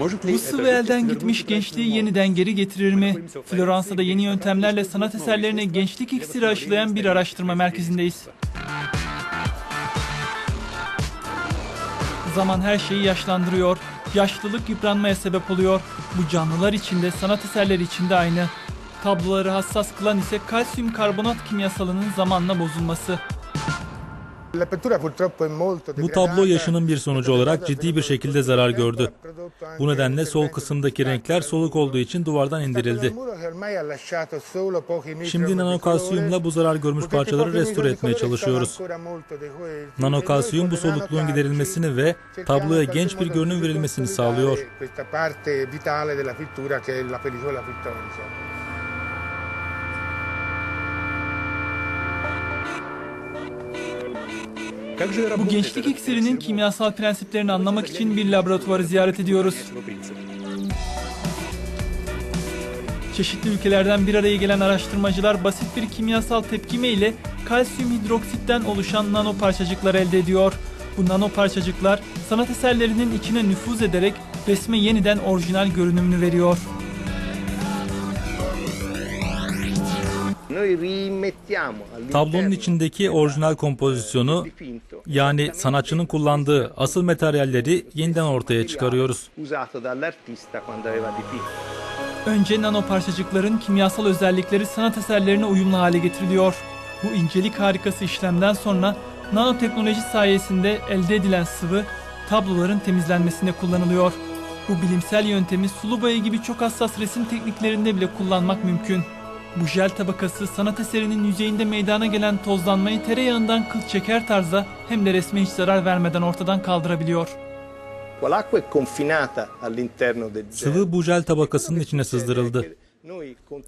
Bu sıvı elden gitmiş gençliği yeniden geri getirir mi? Floransa'da yeni yöntemlerle sanat eserlerine gençlik iksiri aşılayan bir araştırma merkezindeyiz. Zaman her şeyi yaşlandırıyor. Yaşlılık yıpranmaya sebep oluyor. Bu canlılar için de sanat eserleri için de aynı. Tabloları hassas kılan ise kalsiyum karbonat kimyasalının zamanla bozulması. Bu tablo yaşının bir sonucu olarak ciddi bir şekilde zarar gördü. Bu nedenle sol kısımdaki renkler soluk olduğu için duvardan indirildi. Şimdi nanokalsiyumla bu zarar görmüş parçaları restore etmeye çalışıyoruz. Nanokalsiyum bu solukluğun giderilmesini ve tabloya genç bir görünüm verilmesini sağlıyor. Bu gençlik iksirinin kimyasal prensiplerini anlamak için bir laboratuvarı ziyaret ediyoruz. Çeşitli ülkelerden bir araya gelen araştırmacılar basit bir kimyasal tepkime ile kalsiyum hidroksitten oluşan nano parçacıklar elde ediyor. Bu nano parçacıklar sanat eserlerinin içine nüfuz ederek resme yeniden orijinal görünümünü veriyor. Tablonun içindeki orijinal kompozisyonu yani sanatçının kullandığı asıl materyalleri yeniden ortaya çıkarıyoruz. Önce nano parçacıkların kimyasal özellikleri sanat eserlerine uyumlu hale getiriliyor. Bu incelik harikası işlemden sonra nanoteknoloji sayesinde elde edilen sıvı tabloların temizlenmesinde kullanılıyor. Bu bilimsel yöntemi sulu boya gibi çok hassas resim tekniklerinde bile kullanmak mümkün. Bu jel tabakası sanat eserinin yüzeyinde meydana gelen tozlanmayı tereyağından kıl çeker tarzda hem de resme hiç zarar vermeden ortadan kaldırabiliyor. Sıvı bu jel tabakasının içine sızdırıldı.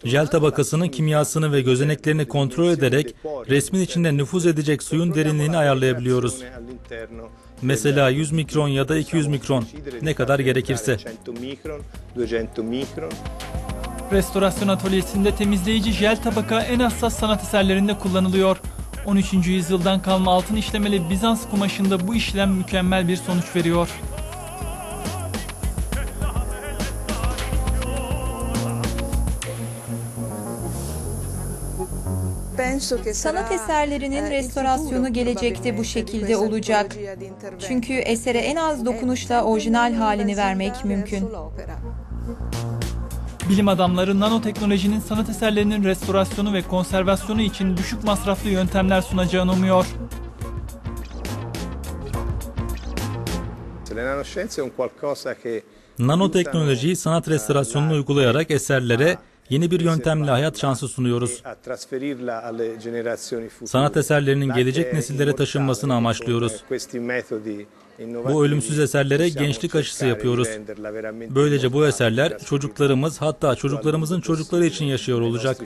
Jel tabakasının kimyasını ve gözeneklerini kontrol ederek resmin içinde nüfuz edecek suyun derinliğini ayarlayabiliyoruz. Mesela 100 mikron ya da 200 mikron ne kadar gerekirse. Restorasyon atölyesinde temizleyici jel tabaka en hassas sanat eserlerinde kullanılıyor. 13. yüzyıldan kalma altın işlemeli Bizans kumaşında bu işlem mükemmel bir sonuç veriyor. Sanat eserlerinin restorasyonu gelecekte bu şekilde olacak. Çünkü esere en az dokunuşla orijinal halini vermek mümkün. Bilim adamları nanoteknolojinin sanat eserlerinin restorasyonu ve konservasyonu için düşük masraflı yöntemler sunacağını umuyor. Nanoteknolojiyi sanat restorasyonunu uygulayarak eserlere yeni bir yöntemle hayat şansı sunuyoruz. Sanat eserlerinin gelecek nesillere taşınmasını amaçlıyoruz. Bu ölümsüz eserlere gençlik aşısı yapıyoruz. Böylece bu eserler çocuklarımız hatta çocuklarımızın çocukları için yaşıyor olacak.